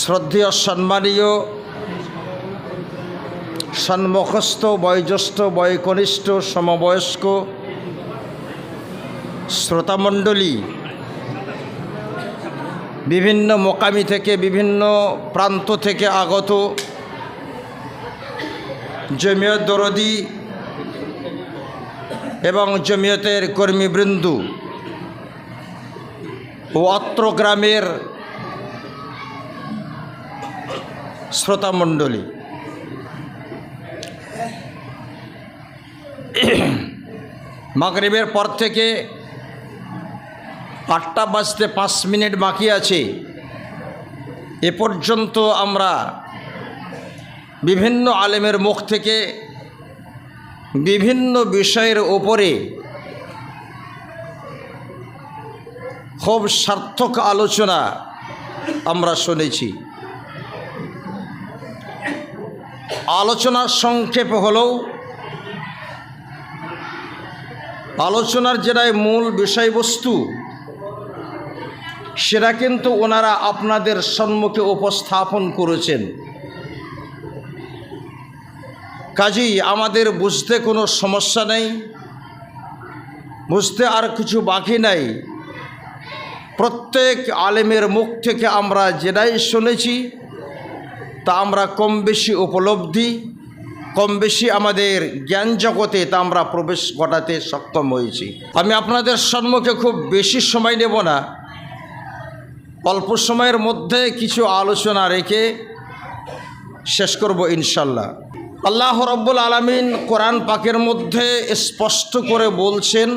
শ্রদ্ধেয় সম্মানীয়, সন্মুখস্থ, বয়োজ্যেষ্ঠ, বয়কনিষ্ঠ, সমবয়স্ক শ্রোতামণ্ডলী, বিভিন্ন মোকামি থেকে, বিভিন্ন প্রান্ত থেকে আগত জমিয়ত দরদি এবং জমিয়তের কর্মীবৃন্দ অত্র গ্রামের শ্রোতামণ্ডলী মাগরিবের পর থেকে আটটা বাজতে পাঁচ মিনিট বাকি আছে। এ পর্যন্ত আমরা বিভিন্ন আলেমের মুখ থেকে বিভিন্ন বিষয়ের ওপরে খুব সার্থক আলোচনা আমরা শুনেছি। আলোচনার সংক্ষেপ হলেও আলোচনার যেটাই মূল বিষয়বস্তু, সেটা কিন্তু ওনারা আপনাদের সম্মুখে উপস্থাপন করেছেন। কাজেই আমাদের বুঝতে কোনো সমস্যা নেই, বুঝতে আর কিছু বাকি নাই। প্রত্যেক আলেমের মুখ থেকে আমরা যেটাই শুনেছি, তা আমরা কম বেশি উপলব্ধি, কম বেশি আমাদের জ্ঞান জগতে তা আমরা প্রবেশ ঘটাতে সক্ষম হয়েছি। আমি আপনাদের সম্মুখে খুব বেশি সময় নেব না। অল্প সময়ের মধ্যে কিছু আলোচনা রেখে শেষ করব ইনশাল্লাহ আল্লাহ রব্বুল আলমিন কোরআন পাকের মধ্যে স্পষ্ট করে বলছেন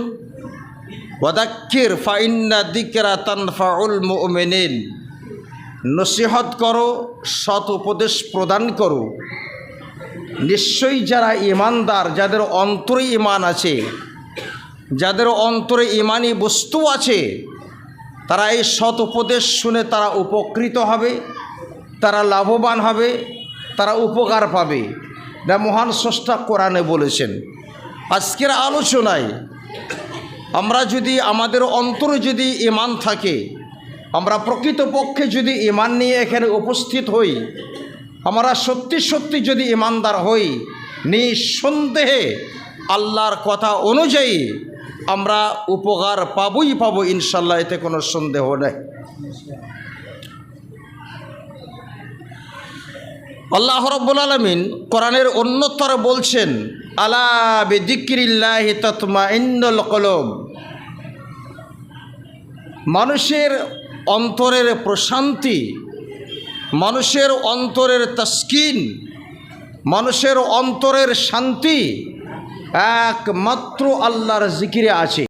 ওয়াদাক্কির, ফাইন্না দিকরা তানফাউল মুমিনিন। নসিহত করো, সৎ উপদেশ প্রদান করো। নিশ্চয়ই যারা ইমানদার, যাদের অন্তরে ইমান আছে, যাদের অন্তরে ইমানি বস্তু আছে, তারা এই সৎ উপদেশ শুনে তারা উপকৃত হবে, তারা লাভবান হবে, তারা উপকার পাবে। এটা মহান স্রষ্টা কোরআনে বলেছেন। আজকের আলোচনায় আমরা যদি আমাদের অন্তরে যদি ইমান থাকে, আমরা প্রকৃতপক্ষে যদি ইমান নিয়ে এখানে উপস্থিত হই, আমরা সত্যি সত্যি যদি ইমানদার হই, নিঃসন্দেহে আল্লাহর কথা অনুযায়ী আমরা উপকার পাবই পাবো ইনশাল্লাহ এতে কোনো সন্দেহ নেই। আল্লাহ রব্বুল আলমিন কোরআনের অন্যতর বলছেন আলা কলম মানুষের অন্তরের প্রশান্তি, মানুষের অন্তরের তস্কিন, মানুষের অন্তরের শান্তি একমাত্র আল্লাহর জিকিরে আছে।